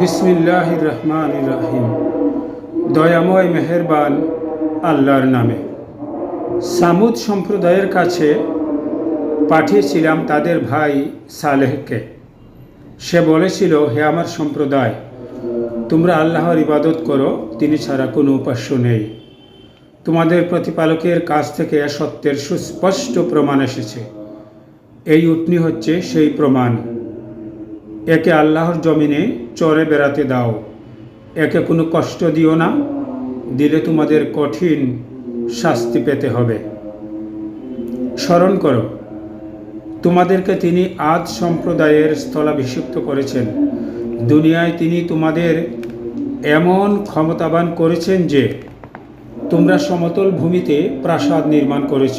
বিসমিল্লাহ রহমান রাহিম দয়াময় মেহেরবান আল্লাহর নামে। সামুদ সম্প্রদায়ের কাছে পাঠিয়েছিলাম তাদের ভাই সালেহকে। সে বলেছিল, হে আমার সম্প্রদায়, তোমরা আল্লাহর ইবাদত করো, তিনি ছাড়া কোনো উপাস্য নেই। তোমাদের প্রতিপালকের কাছ থেকে সত্যের সুস্পষ্ট প্রমাণ এসেছে। এই উটনি হচ্ছে সেই প্রমাণ। একে আল্লাহর জমিনে চরে বেড়াতে দাও। একে কোনো কষ্ট দিও না। দিলে তোমাদের কঠিন শাস্তি পেতে হবে। স্মরণ করো, তোমাদেরকে তিনি আজ সম্প্রদায়ের স্থলাভিষিক্ত করেছেন। দুনিয়ায় তিনি তোমাদের এমন ক্ষমতাবান করেছেন যে, তোমরা সমতল ভূমিতে প্রাসাদ নির্মাণ করেছ,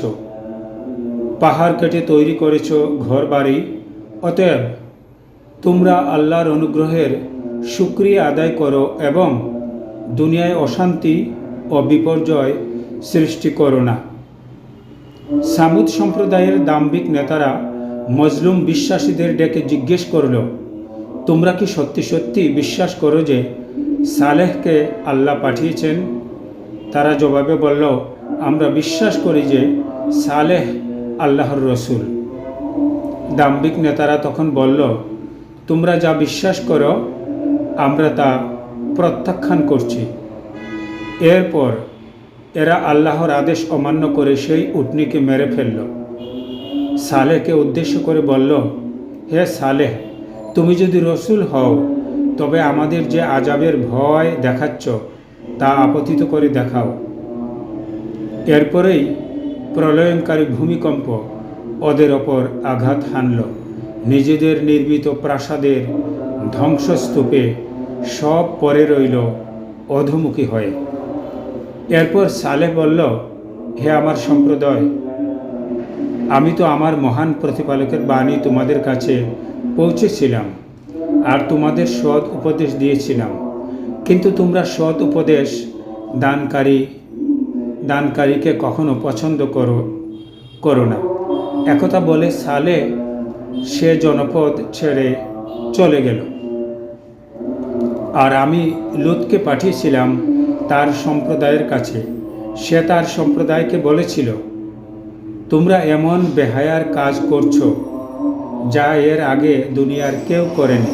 পাহাড় কেটে তৈরি করেছ ঘর বাড়ি অতএব তোমরা আল্লাহর অনুগ্রহের সুক্রিয়া আদায় করো এবং দুনিয়ায় অশান্তি ও বিপর্যয় সৃষ্টি করো না। সামুদ সম্প্রদায়ের দাম্ভিক নেতারা মজলুম বিশ্বাসীদের ডেকে জিজ্ঞেস করল, তোমরা কি সত্যি সত্যি বিশ্বাস করো যে সালেহকে আল্লাহ পাঠিয়েছেন? তারা জবাবে বলল, আমরা বিশ্বাস করি যে সালেহ আল্লাহর রসুল। দাম্ভিক নেতারা তখন বলল তোমরা যা বিশ্বাস করো, আমরা তা প্রত্যাখ্যান করছি। এরপর এরা আল্লাহর আদেশ অমান্য করে সেই উটনিকে মেরে ফেলল। সালেহকে উদ্দেশ্য করে বলল, হে সালেহ, তুমি যদি রসুল হও, তবে আমাদের যে আজাবের ভয় দেখাচ্ছ, তা আপতিত করে দেখাও। এরপরেই প্রলয়ঙ্কারী ভূমিকম্প ওদের ওপর আঘাত হানল। নিজেদের নির্মিত প্রাসাদের ধ্বংসস্তূপে সব পরে রইল অধমুখী হয়ে। এরপর সালে বলল, হে আমার সম্প্রদায়, আমি তো আমার মহান প্রতিপালকের বাণী তোমাদের কাছে পৌঁছেছিলাম আর তোমাদের সৎ উপদেশ দিয়েছিলাম। কিন্তু তোমরা সৎ উপদেশ দানকারী, দানকারীকে কখনো পছন্দ করো করো না। একথা বলে সালে সে জনপদ ছেড়ে চলে গেল। আর আমি লুতকে পাঠিয়েছিলাম তার সম্প্রদায়ের কাছে। সে তার সম্প্রদায়কে বলেছিল, তোমরা এমন বেহায়ার কাজ করছ যা এর আগে দুনিয়ার কেউ করেনি।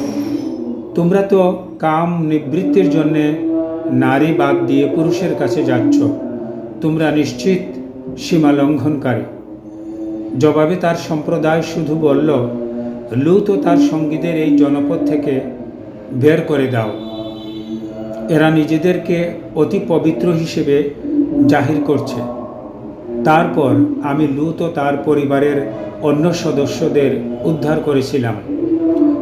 তোমরা তো কাম নিবৃত্তির জন্যে নারী বাদ দিয়ে পুরুষের কাছে যাচ্ছ। তোমরা নিশ্চিত সীমা লঙ্ঘনকারী। জবাবে তার সম্প্রদায় শুধু বলল, লুত ও তার সঙ্গীদের এই জনপদ থেকে বের করে দাও। এরা নিজেদেরকে অতি পবিত্র হিসেবে জাহির করছে। তারপর আমি লুত ও তার পরিবারের অন্য সদস্যদের উদ্ধার করেছিলাম।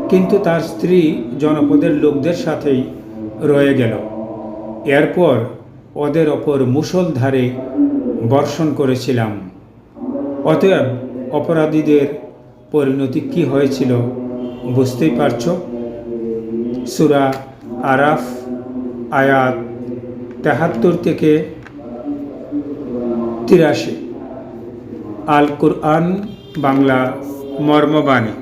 কিন্তু তার স্ত্রী জনপদের লোকদের সাথেই রয়ে গেল। এরপর ওদের ওপর মুসলধারে বর্ষণ করেছিলাম। অতএব অপরাধীদের পরিণতি কি হয়েছিল বুঝতেই পারছ? সুরা আরাফ, আয়াত তেহাত্তর থেকে তিরাশি। আল কুরআন বাংলা মর্মবাণী।